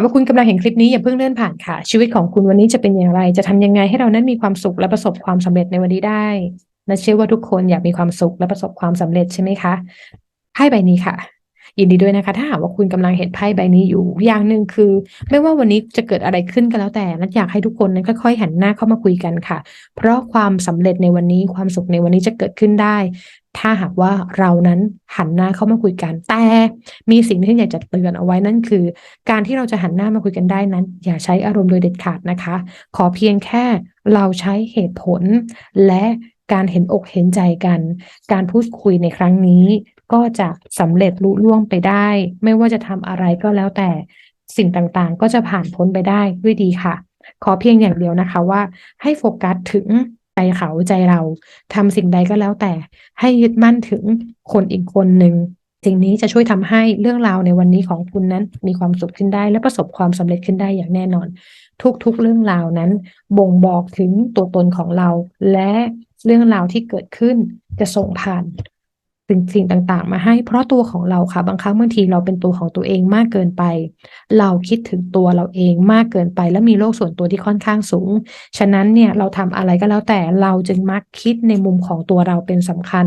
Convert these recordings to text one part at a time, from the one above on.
ากว่าคุณกำลังเห็นคลิปนี้อย่าเพิ่งเลื่อนผ่านค่ะ ชีวิตของคุณวันนี้จะเป็นอย่างไร จะทำยังไงให้เรานั้นมีความสุขและประสบความสำเร็จในวันนี้ได้นะเชื่อว่าทุกคนอยากมีความสุขและประสบความสำเร็จใช่ไหมคะไพ่ใบนี้ค่ะ ยินดีด้วยนะคะ ถ้าหากว่าคุณกำลังเห็นไพ่ใบนี้อยู่ อย่างหนึ่งคือ ไม่ว่าวันนี้จะเกิดอะไรขึ้นก็แล้วแต่นัดอยากให้ทุกคนนั้นค่อยๆหันหน้าเข้ามาคุยกันค่ะ เพราะความสำเร็จในวันนี้ความสุขในวันนี้จะเกิดขึ้นได้ ถ้าหากว่าเรานั้นหันหน้าเข้ามาคุยกัน แต่มีสิ่งที่อยากจะเตือนเอาไว้นั่นคือ การที่เราจะหันหน้ามาคุยกันได้นั้น อย่าใช้อารมณ์โดยเด็ดขาดนะคะ ขอเพียงแค่เราใช้เหตุผลและการเห็นอกเห็นใจกัน การพูดคุยในครั้งนี้ ก็จะสำเร็จลุล่วงไปได้ ไม่ว่าจะทำอะไรก็แล้วแต่สิ่งต่างๆ ก็จะผ่านพ้นไปได้ด้วยดีค่ะ ขอเพียงอย่างเดียวนะคะว่า ให้โฟกัสถึงใจเขาใจเราทำสิ่งใดก็แล้วแต่ ให้ยึดมั่นถึงคนอีกคนหนึ่งสิ่งนี้จะช่วยทำให้เรื่องราวในวันนี้ของคุณนั้น มีความสุขขึ้นได้และประสบความสำเร็จขึ้นได้อย่างแน่นอน ทุกๆเรื่องราวนั้น บ่งบอกถึงตัวตนของเรา และเรื่องราวที่เกิดขึ้นจะส่งผ่าน สิ่งสิ่งต่างๆ มาให้ เพราะตัวของเราค่ะ บางครั้งบางทีเราเป็นตัวของตัวเองมากเกินไป เราคิดถึงตัวเราเองมากเกินไป และมีโลกส่วนตัวที่ค่อนข้างสูง ฉะนั้นเนี่ยเราทำอะไรก็แล้วแต่เราจึงมักคิดในมุมของตัวเราเป็นสำคัญ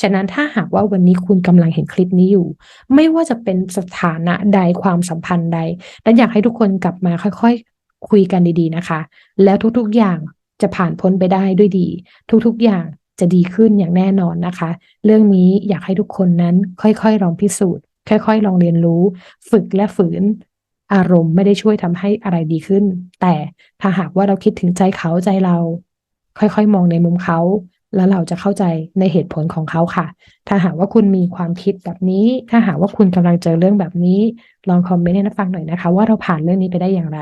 ฉะนั้นถ้าหากว่าวันนี้คุณกำลังเห็นคลิปนี้อยู่ ไม่ว่าจะเป็นสถานะใดความสัมพันธ์ใดและอยากให้ทุกคนกลับมาค่อยๆ คุยกันดีๆนะคะ แล้วทุกๆอย่างจะผ่านพ้นไปได้ด้วยดี ทุกๆอย่าง จะดีขึ้นอย่างแน่นอนนะคะ เรื่องนี้อยากให้ทุกคนนั้นค่อยๆ ลองพิสูจน์ ค่อยๆ ลองเรียนรู้ ฝึกและฝืน อารมณ์ไม่ได้ช่วยทำให้อะไรดีขึ้น แต่ถ้าหากว่าเราคิดถึงใจเขาใจเรา ค่อยๆ มองในมุมเขาแล้วเราจะเข้าใจในเหตุผลของเขาค่ะ ถ้าหากว่าคุณมีความคิดแบบนี้ ถ้าหากว่าคุณกำลังเจอเรื่องแบบนี้ ลองคอมเมนต์ให้นักฟังหน่อยนะคะ ว่าเราผ่านเรื่องนี้ไปได้อย่างไร